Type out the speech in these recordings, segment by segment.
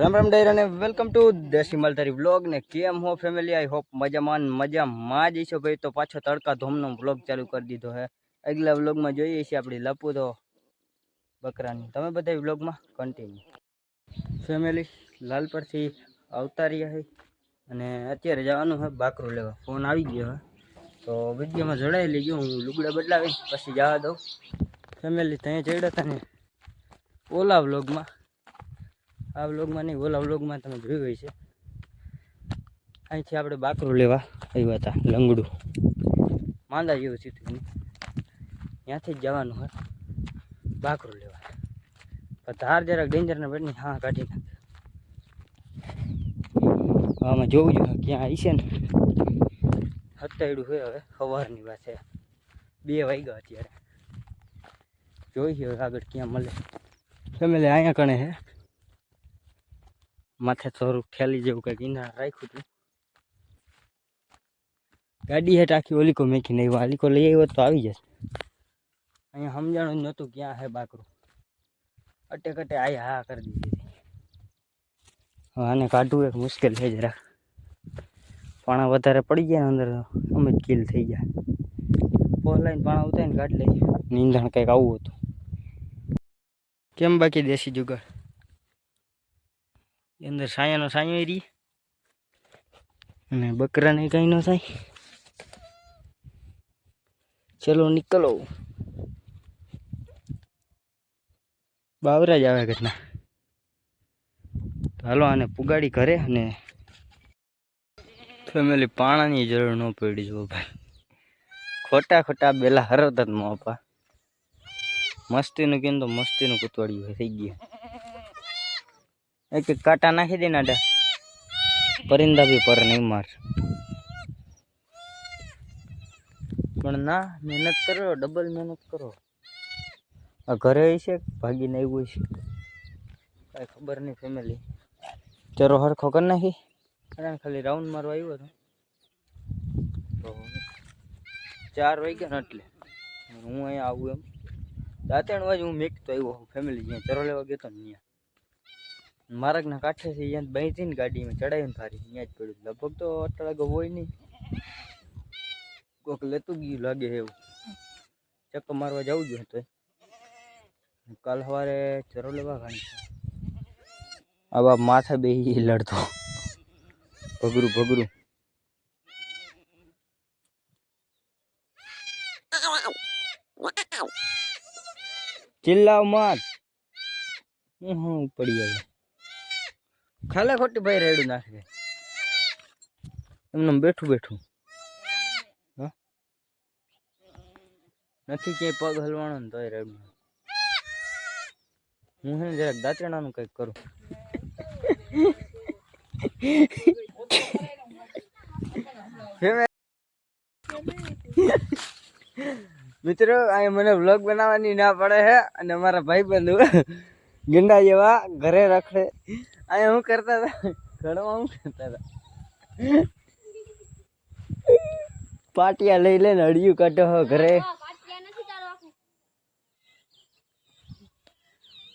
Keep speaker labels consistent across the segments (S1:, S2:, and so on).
S1: રામ રામ ડાયર અને welcome to દેશી માલધારી vlog ને કેમ હો ફેમિલી આઈ હોપ મજામાં મજામાં જ છો ભાઈ. તો પાછો તડકા ધોમનો વ્લોગ ચાલુ કરી દીધો હે. આગલા વ્લોગમાં જોઈએ છીએ આપણી લપુ તો બકરાની. તમે બધા વ્લોગમાં કન્ટિન્યુ ફેમિલી લાલ પરથી આવતા રહ્યા છે અને અત્યારે જવાનું હે બાકરું લેવા. ફોન આવી ગયો હે. તો વિડીયોમાં જોડાઈ લેજો. હું લુગડા બદલાવી પછી જવા દઉં. ફેમિલી ત્યાં ચડ્યા હતા ને. ઓલા વ્લોગમાં આ વ્લોગમાં નહીં, ઓલા વ્લોગમાં તમે જોયું હોય છે અહીંથી આપણે બાકરું લેવા આવ્યા હતા, લંગડું. માંદા જેવું સીધું ત્યાંથી જ જવાનું હોય, બાકરું લેવા. પણ ધાર જરાક ડેન્જરના બેટની હા, કાઢી નાખે. આમાં જોવું જોઈએ ક્યાં આવી છે ને. હત્યાડું હોય હવે સવારની વાત છે. બે વાગ્યા અત્યારે. જોઈએ આગળ ક્યાં મળે. ફેમિલી અહીંયા કણે હે. માથે થોડુંક ઠેલી જેવું કંઈક ઈંધણ રાખ્યું હતું. ગાડી હેઠ આખી ઓલીકો મેકીને નહીં આલીકો લઈ આવ્યો તો આવી જશે. અહીંયા સમજાણું જ નહોતું ક્યાં હે બાકરું. અટે કટે આઈ હા કરી દીધી હવે આને કાઢવું એક મુશ્કેલ છે જરા પાણા વધારે પડી ગયા અંદર અમે કિલ થઈ ગયા. પોલ લાઈન પાણા ઉતારીને કાઢી લઈએ. નીંદણ કંઈક આવું હતું. કેમ બાકી દેશી જુગાડ અંદર સાયાનો સાયો રહી અને બકરાને કંઈ ન થાય. ચલો નીકળો. બાવરા જ આવે ઘટના હાલો આને પુગાડી ઘરે અને ફેમિલી પાણાની જરૂર ન પડી જો ભાઈ. ખોટા ખોટા બેલા હરત જ મસ્તીનું કેમ તો મસ્તીનું કૂતવાડ્યું થઈ ગયું. એક કાંટા નાખી દે નાડા પરિંદા બી પર નહીં માર. પણ ના, મહેનત કરો ડબલ મહેનત કરો. આ ઘરે છે, ભાગીને આવ્યું છે. કાંઈ ખબર નહીં ફેમિલી ચરો હરખો કરી નાખી. ખાલી રાઉન્ડ મારવા આવ્યો હતો. ચાર વાગ્યા ને એટલે. હું અહીંયા આવું એમ. દાંતણ વાજ હું મેકતો આવ્યો ફેમિલી જ્યાં ચરો લેવા ગયો હતો ને ત્યાં. માર્ગના કાંઠે છે અહીંયા બેસી ને ગાડીમાં ચડાવીને ફારી અહીંયા જ પડ્યું. લગભગ તો અટળાગો હોય નહીં. કોક લેતું ગયું લાગે એવું. ચક્કો મારવા જવું જોઈએ તો કાલ સવારે ચરો લેવા ઘણી આ બાપ માથે બે લડતો. ભગરું ભગરું. ચિલ્લાવ મત હું પડી ગયો. ખાલે ખોટી ભાઈ રેડું નાખે. એમને બેઠું બેઠું? નથી ક્યાંય પગ હલવાનો ને તોય રેડું હું હે જરાક દાંતણાનું કંઈક કરું. મિત્રો અહીં મને વ્લોગ બનાવવાની ના પડે છે અને અમારા ભાઈ બંધુ ગંડા જેવા ઘરે રખડે. અહીંયા હું કરતા હતા? ઘડવા હું કરતા હતા? પાટિયા લઈ લઈને અડિયું કાઢો હો ઘરે.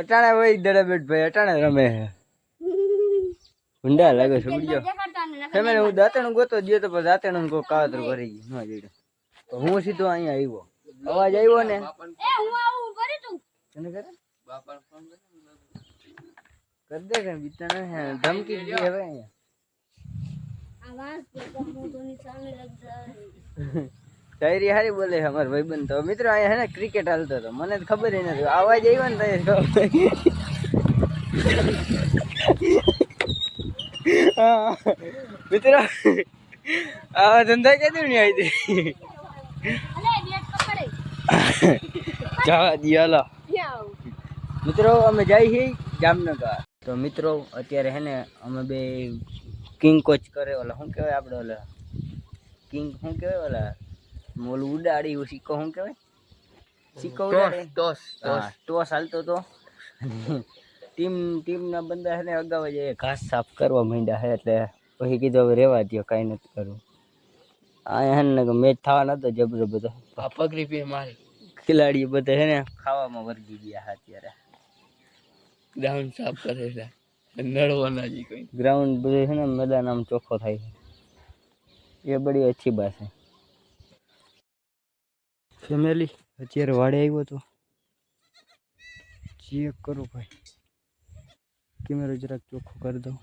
S1: અટાણે ભાઈ દડાબેટ ભાઈ અટાણે રમે. છે ઊંડા લાગે છે ઉડ્યો. તમે હું દાંતણ ગોતો ગયો તો પણ દાંતણું કોઈ કાતર કરી ગયું. ન જડ્યો તો હું સીધો અહીંયા આવ્યો. અવાજ આવ્યો ને? તને કરે કર? દે કે બીતા ને ધમકી દે હવે અહીંયા. શાયરી હારી બોલે અમાર ભાઈબંધ તો. મિત્રો અહીંયા હે ને ક્રિકેટ હાલતો હતો. મને તો ખબર ય નથી. અવાજ આવ્યો ને તો મિત્રો આવા ધંધા કેતું ને આવી જવા દી હાલો. મિત્રો અમે જઈએ જામનગર. તો મિત્રો અત્યારે હે ને અમે બે કિંગ કોચ કરે ઓલા શું કહેવાય આપણે ઓલા? કિંગ શું કહેવાય ઓલા? ઓલું ઉડાડી એવું સિક્કો શું કહેવાય? સિક્કો ઉડાડે. Toss toss. હાલતો તો. ટીમ ટીમના બંદા હે ને અગાઉ જ ઘાસ સાફ કરવા માંડ્યા હે એટલે પછી કીધું હવે રહેવા દો કાંઈ નથી કરવું. આ હે ને મેચ થવાનો હતો જબરો બધો.
S2: પકડી પી મારી.
S1: ખેલાડીઓ બધા હે ને ખાવામાં વર્ગી ગયા અત્યારે.
S2: ગ્રાઉન્ડ સાફ કરે છે. નડવાના જી કોઈ.
S1: ગ્રાઉન્ડ બધું છે ને મેદાન આમ ચોખ્ખો થાય છે. એ બડી અચ્છી બાત છે. ફેમિલી અત્યારે વાડે આવ્યો તો. ચેક કરો ભાઈ. કેમેરો જરાક ચોખ્ખો કરી દઉં.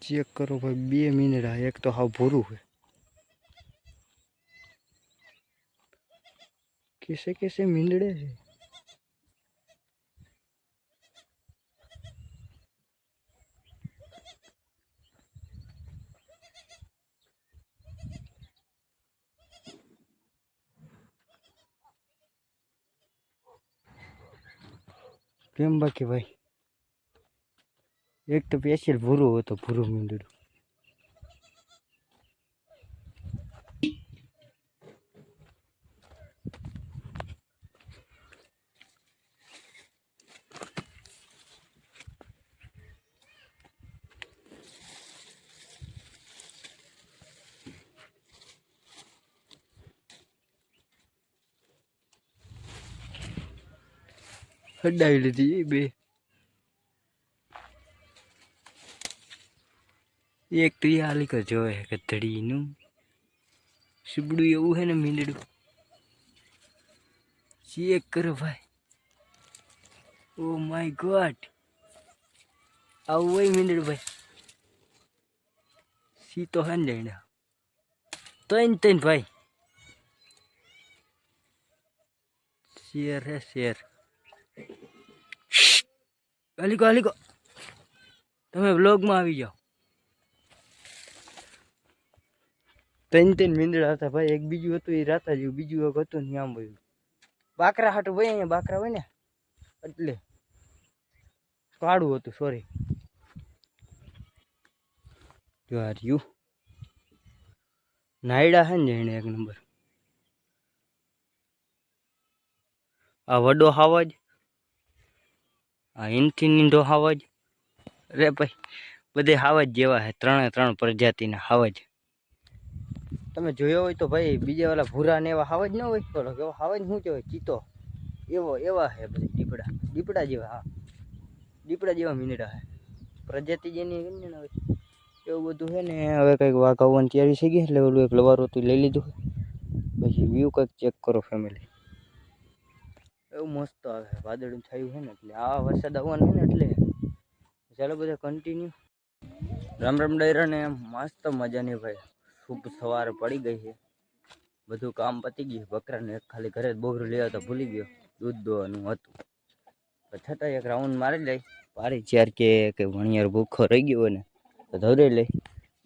S1: ચેક કરો ભાઈ, બે મિનિટ આ, એક તો હાવ ભૂરું હોય કેસે કેસે મીંડળે છે. કેમ બાકી ભાઈ? એક તો પેશિયલ ભૂરું હતો ભૂરું મીંડળું હડાવી લીધી એ બે એક એ હાલી જોવે કે તડીનું સીબડું એવું હે ને મીંડડું ચેક કરો ભાઈ ઓ માય ગોડ આવું હોય મીંડડું ભાઈ સી તો હે ને જાણ્યા તૈન તૈન ભાઈ શેર હે શેર અલીકો અલીકો તમે બ્લોગમાં આવી જાઓ. ત્રણ ત્રણ મીંદડા હતા ભાઈ, એક બીજું હતું, એ રાતા જેવું, બીજું એક હતું ને આમ બધું બાકરા હાટું ભાઈ અહીંયા, બાકરા હોય ને, એટલે કાળું હતું સોરી જો આ રહ્યું. નાયડા છે ને એને એક નંબર. આ વડો હાવજ આ ઇનથી નીંડો હાવજ. રે ભાઈ, બધે હાવજ જેવા છે ત્રણે ત્રણ પ્રજાતિના હાવજ. તમે જોયો હોય તો ભાઈ, બીજા વાળા ભૂરા ને એવા હાવજ ન હોય બોલો કેવો હાવજ શું કહેવાય? ચીતો. એવો, એવા છે બધા દીપડા. દીપડા જેવા, હા. દીપડા જેવા મીંડડા છે પ્રજાતિ જેની ને એવું બધું છે ને, હવે કંઈક વાઘ આવવાની તૈયારી થઈ ગઈ એટલે ઓલું એક લવારું હતું લઈ લીધું પછી વ્યૂ કંઈક ચેક કરો ફેમિલી એવું મસ્ત આવે, વાદળું થયું છે ને એટલે. આ વરસાદ આવવાનો ને એટલે ચાલો બધા કન્ટિન્યુ રામ રામ ડાયરાને મસ્ત મજાની ભાઈ. શુભ સવાર પડી ગઈ છે. બધું કામ પતી ગયું. બકરાને એક ખાલી ઘરે બોગરું લેવા તો ભૂલી ગયો. દૂધ દોવાનું હતું. છતાં એક રાઉન્ડ મારી લઈ. પારી ચાર કે વણિયાર ભૂખો રહી ગયો ને, તો ધોરી લઈ.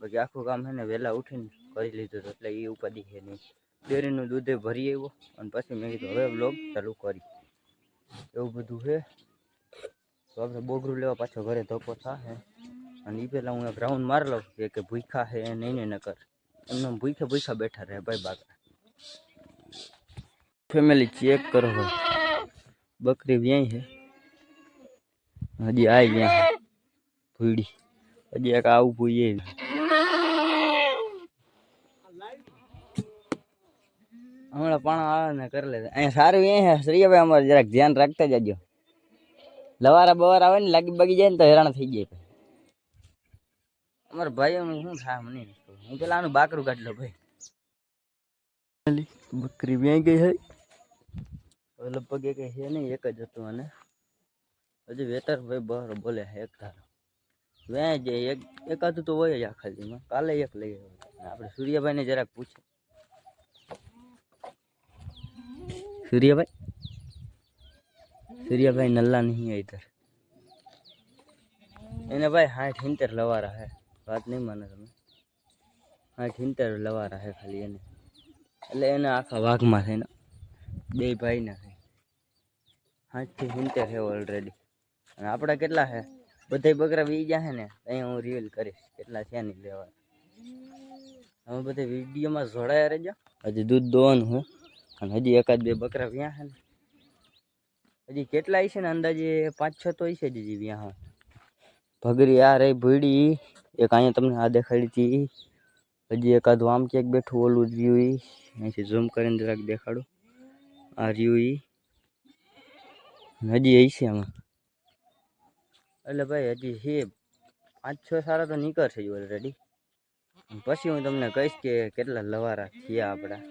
S1: બાકી આખું કામ છે ને વહેલા ઉઠીને કરી લીધું એટલે એ ઉપાધિ છે નહીં. ડેરીનું દૂધે ભરી આવ્યો અને પછી મેં કીધું હવે બ્લોગ ચાલુ કરી એવું બધું છે. તો આપણે બોગરું લેવા પાછો ઘરે ધોકો થાય અને એ પહેલાં હું એક રાઉન્ડ મારી લઉં કે કે ભૂખા છે નહીં ને નકર એમને ભૂખે ભૂખા બેઠા રહે ભાઈ બાકરા. ફેમિલી ચેક કરો ભાઈ બકરી વ્યાય છે હજી આવી વ્યાં છે ભૂડી હજી એક આવું ભૂઈએ પાણા આવે ને કરી લે અહીંયા સારું એ શ્રીયાભાઈ અમારે જરાક ધ્યાન રાખતા જજો. લવારા બવારા આવે ને લાગી બાગી જાય ને તો હેરાન થઈ જાય ભાઈ. અમારા ભાઈઓનું શું થાય મને હું પેલા આનું બાકરું કાઢી લો ભાઈ. બકરી વ્યાઈ ગઈ હવે લગભગ એક છે નહીં એક જ હતું અને હજી વેતર ભાઈ બહાર બોલે એક ધારો. વ્યાય જાય એક એકાદું તો હોય જ આખા દીમાં કાલે એક લઈ આવ્યો. આપણે સૂર્યભાઈને જરાક પૂછે. સૂર્યભાઈ? સૂર્યભાઈ નલ્લા નહીં ઇધર. એને ભાઈ હાઠ હિંતર લવારા હે. વાત નહીં માને તમે. હાઠ હિંતર લવારા હે ખાલી એને. એટલે એના આખા વાઘમાં છે ને બે ભાઈના છે હાઠથી હિંતર છે ઓલરેડી અને આપણા કેટલા છે બધા બકરા વી ગયા છે ને અહીંયા હું રિવીલ કરીશ કેટલા છે નહીં લેવા અમે બધા વિડીયોમાં જોડાયા રહેજો. હજી દૂધ દોવાનું હું. અને હજી એકાદ બે બકરા વ્યા છે ને. હજી કેટલા છે ને અંદાજે? પાંચ છ તો છે હજી હા. ભગરી આ રહી ભીડી એક અહીંયા તમને આ દેખાડી હતી હજી એકાદ આમ ક્યાંક બેઠું ઓલું રહ્યું અહીંથી ઝૂમ કરીને જરાક દેખાડું. આ રહ્યું હજી એ છે આમાં. એટલે ભાઈ હજી છે પાંચ છ સારા તો નીકળશે જ ઓલરેડી પછી હું તમને કહીશ કે કેટલા લવારા થયા આપણા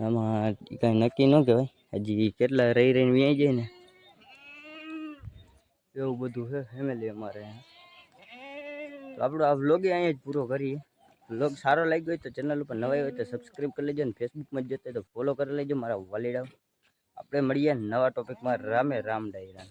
S1: આમાં કાંઈ નક્કી ન કહેવાય. હજી કેટલા રહી રહીને વ્યાઈ જાય ને. એવું બધું છે ફેમિલી અમારે. આપણો આ વ્લોગ અહીંયા જ પૂરો કરીએ. વ્લોગ સારો લાગ્યો હોય તો ચેનલ ઉપર નવાઈ હોય તો સબસ્ક્રાઈબ કરી લેજો અને ફેસબુકમાં જતા હોય તો ફોલો કરી લેજો મારા વાલીડા આપણે મળીએ નવા ટોપિકમાં રામે રામ ડાયરા